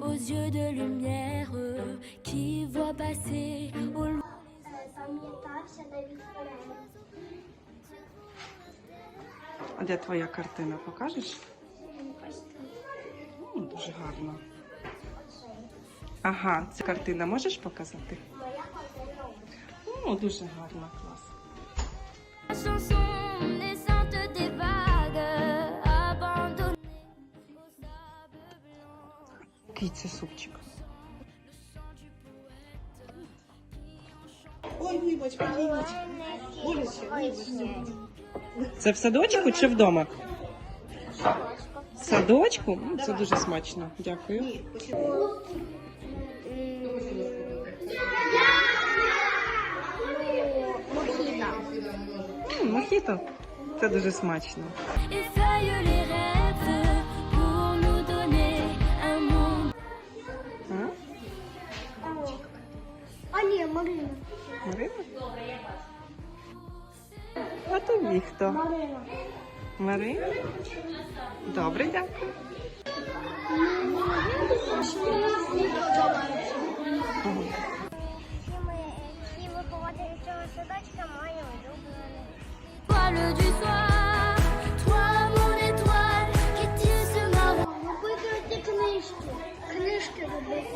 aux yeux de lumière qui voit passer au loin. А де твоя картина? Покажеш? О, дуже гарно. Ага, ця картина можеш показати? О, дуже гарно, клас. Який це супчик? Ой, вибач, вибач. Боже, вибачте. Це в садочку чи вдома? В садочку? М, Це дуже смачно. Дякую. Мохіто. Це дуже смачно. Марина. Марина? А тобі хто? Марина. Марина? Добре, дякую. Всі вихователі цього садочка мої улюблені. Книжки. Книжки робити.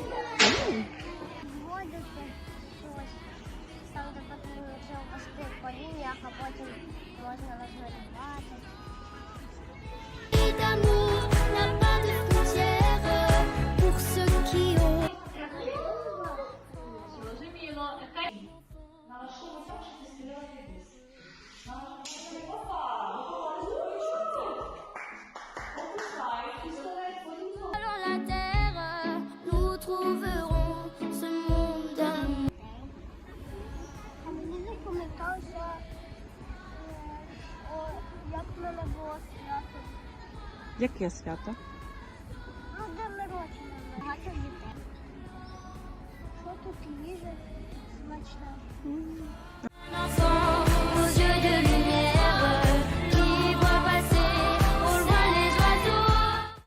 Щось. Там, де потрібно це ввести по лініях, а потім можна розмалювати. Було свято. Яке свято? Ну, день народження. Багато дітей. Що тут їжа смачна?